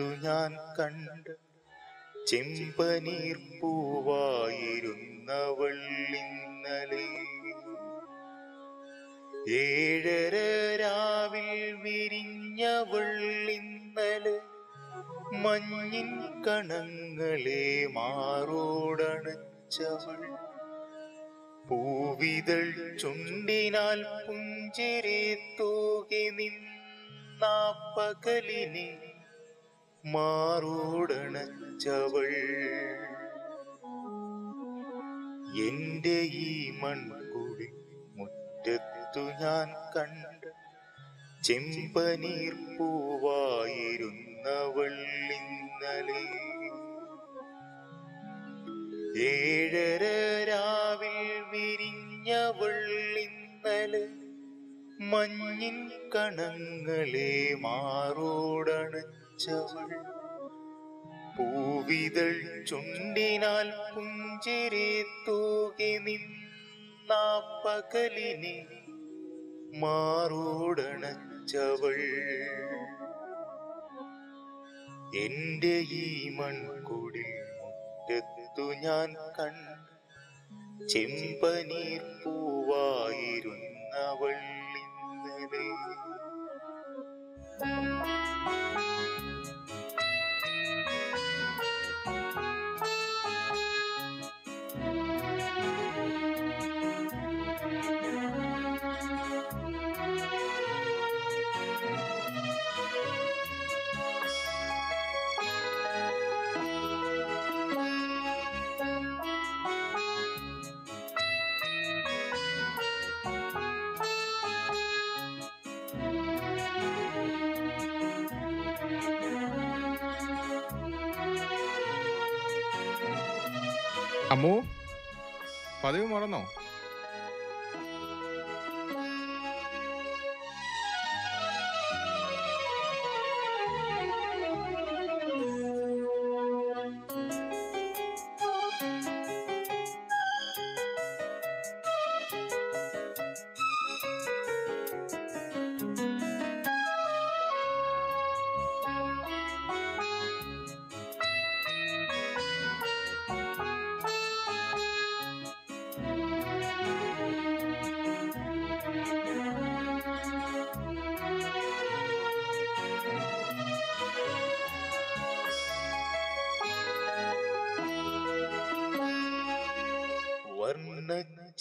മുറ്റത്തു ഞാൻ കണ്ട് ചെമ്പനീർ ഇന്നലെ. ഏഴര രാവിൽ വിരിഞ്ഞവൾ ഇന്നലെ. മഞ്ഞിൻ കണങ്ങളെ മാറോടണച്ചവൾ. പൂവിതൾ ചുണ്ടിനാൽ പുഞ്ചിരി തൂകി നിന്ന പകലിനെ മാറോടണച്ചവൾ എന്റെ ഈ മൺകുടി മുറ്റത്തു ഞാൻ കണ്ട ചെമ്പനീർ പൂവായിരുന്നവൾ ഇന്നലെ. ഏഴര രാവിൽ വിരിഞ്ഞവൾ ഇന്നലെ. മഞ്ഞിൻ കണങ്ങളെ മാറോടണച്ചവൾ പൂവിതൾ ചുണ്ടിനാൽ പുഞ്ചിരി തൂകി നിന്നാപ്പകലിനി പകലിനെ മാറോടണച്ചവൾ. എന്റെ ഈ മൺകുടിൽ മുറ്റത്തു ഞാൻ കണ്ട ചെമ്പനീർ പൂവായിരുന്നവൾ ഇന്നലെ. അമ്മു പതിവ് മറന്നോ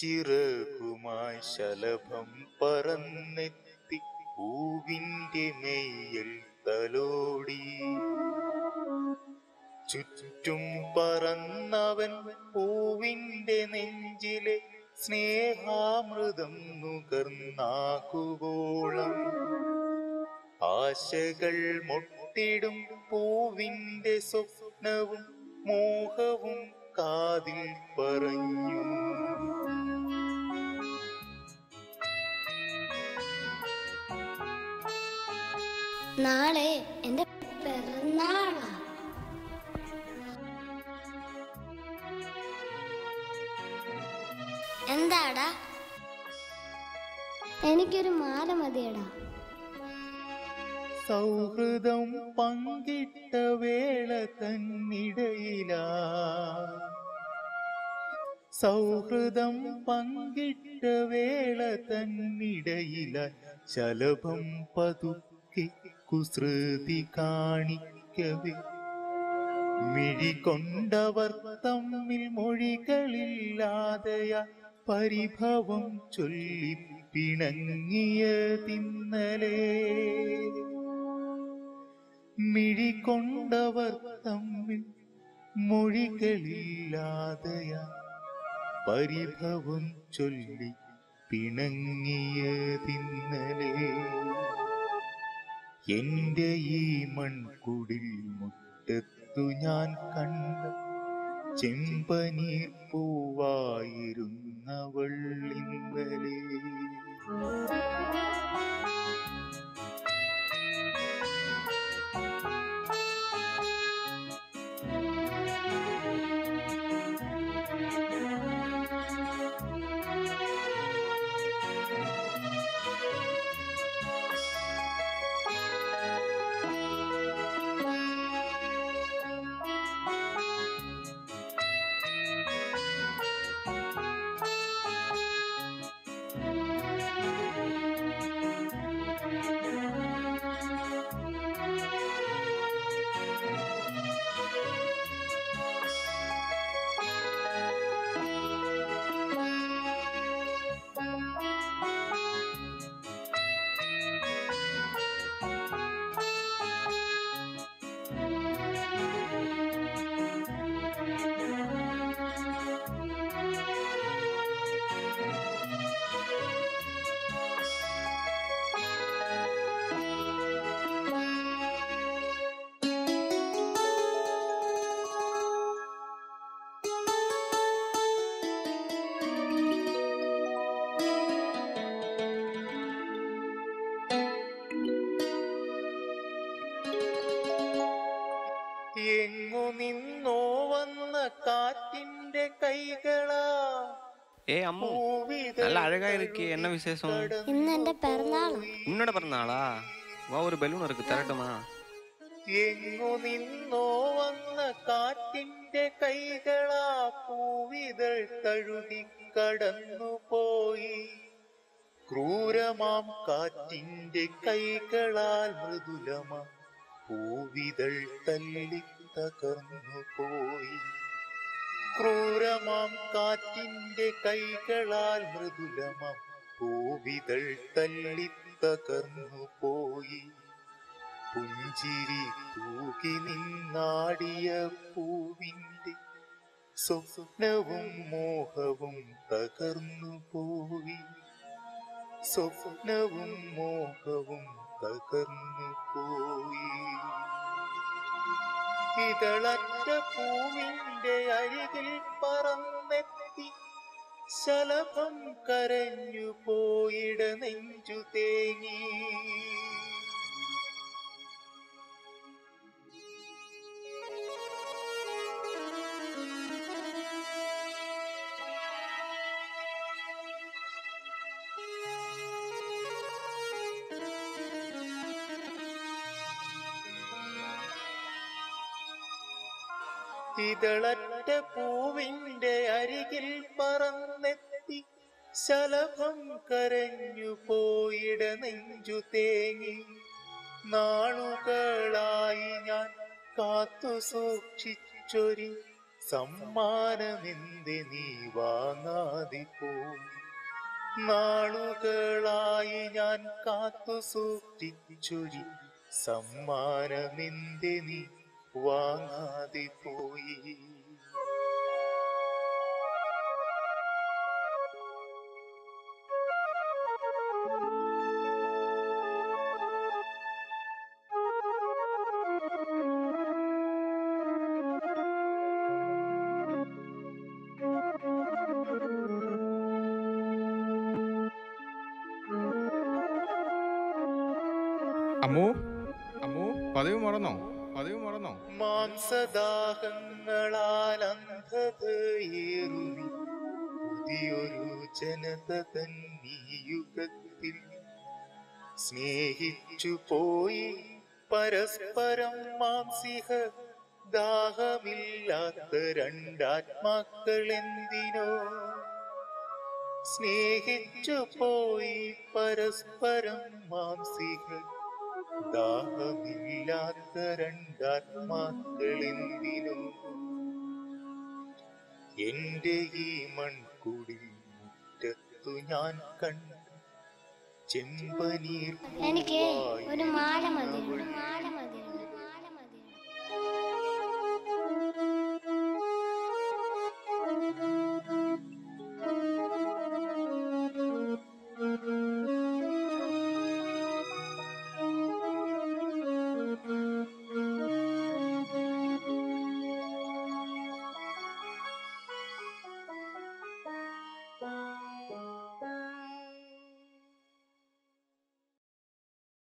വർണച്ചിറകുമായി ശലഭം പറന്നെത്തി പൂവിന്റെ മെയ്യൽ തലോടി. ചുറ്റും പറന്നവൻ പൂവിന്റെ നെഞ്ചിലെ സ്നേഹാമൃതം നുകർന്നാകുവോളം. ആശകൾ മുട്ടിടും പൂവിന്റെ സ്വപ്നവും മോഹവും കാതിൽ പറഞ്ഞു. നാളെ എന്റെ പിറന്നാളാ. എന്താടാ? എനിക്കൊരു മാല മതിയടാ. സൗഹൃദം പങ്കിട്ട വേള തന്നിടയിലാ. സൗഹൃദം പങ്കിട്ട വേള തന്നിടയില. ശലഭം പതുക്കെ കുസൃതി കാണിക്കവേ. മിഴി കൊണ്ടവർ തമ്മിൽ മൊഴികളില്ലാതെയ പരിഭവം ചൊല്ലി പിണങ്ങിയതിന്നലെ മിഴി കൊണ്ടവർ തമ്മിൽ മൊഴികളില്ലാതെയ പരിഭവം ചൊല്ലി പിണങ്ങിയതിന്നലെ എന്റെ ഈ മൺകുടിൽ മുറ്റത്തു ഞാൻ കണ്ട ചെമ്പനീർ പൂവായിരുന്നവൾ ഇന്നലെ. ഏ അമ്മു നല്ല അഴകാ ഇരിക്കേ എന്ന വിശേഷം? ഇന്ന് എന്റെ പിറന്നാൾ. ഉന്നോട് പിറന്നാളാ? വാ ഒരു ബലൂൺ ഇറക്ക് തരട്ടുമാ എങ്ങു നിന്നോ വന്ന കാറ്റിന്റെ കൈകളാ പൂവിതൾ തഴുകി കടന്നുപോയി. ക്രൂരമാം കാറ്റിന്റെ കൈകളാൽ മൃദുലമ പൂവിതൾ തല്ലി തകർന്നുപോയി. ക്രൂരമാം കാറ്റിന്റെ കൈകളാൽ മൃദുലമാം പൂവിതൾ തല്ലി തകർന്നു പോയി പുഞ്ചിരി തൂകി നിന്നാടിയ പൂവിന്റെ സ്വപ്നവും മോഹവും തകർന്നു പോയി സ്വപ്നവും മോഹവും തകർന്നു പോയി ഇതളറ്റ പൂവിന്റെ അരികിൽ പറന്നെത്തി. ശലഭം കരഞ്ഞു പോയിട നെഞ്ചു തേങ്ങി. ഇതളറ്റ പൂവിന്റെ അരികിൽ പറന്നെത്തി ശലഭം കരഞ്ഞു പോയിട നെഞ്ചു തേങ്ങി. നാളുകളായി ഞാൻ കാത്തു സൂക്ഷിച്ചൊരി സമ്മാനമെന്തി നീ വാങ്ങാതി പോയി. നാളുകളായി ഞാൻ കാത്തു സൂക്ഷിച്ചൊരി സമ്മാനമെന്തി നീ വാങ്ങാതെ പോയി അമ്മു അമ്മു പതിവ് മറന്നോ പതിവ് മറന്നോ? മാംസദാഹങ്ങളാൽ ജനത തന്നീ യുഗത്തിൽ സ്നേഹിച്ചു പോയി. പരസ്പരം മാംസിക ദാഹമില്ലാത്ത രണ്ടാത്മാക്കൾ എന്തിനോ സ്നേഹിച്ചു പോയി പരസ്പരം മാംസിക ദാഹമില്ലാത്ത രണ്ടാത്മാക്കളെന്തിനും? എന്റെ ഈ മൺകുടി മുറ്റത്തു ഞാൻ കണ്ട. ചെമ്പനീർ എനിക്ക് ഒരു മാല മതി. മാല മതി.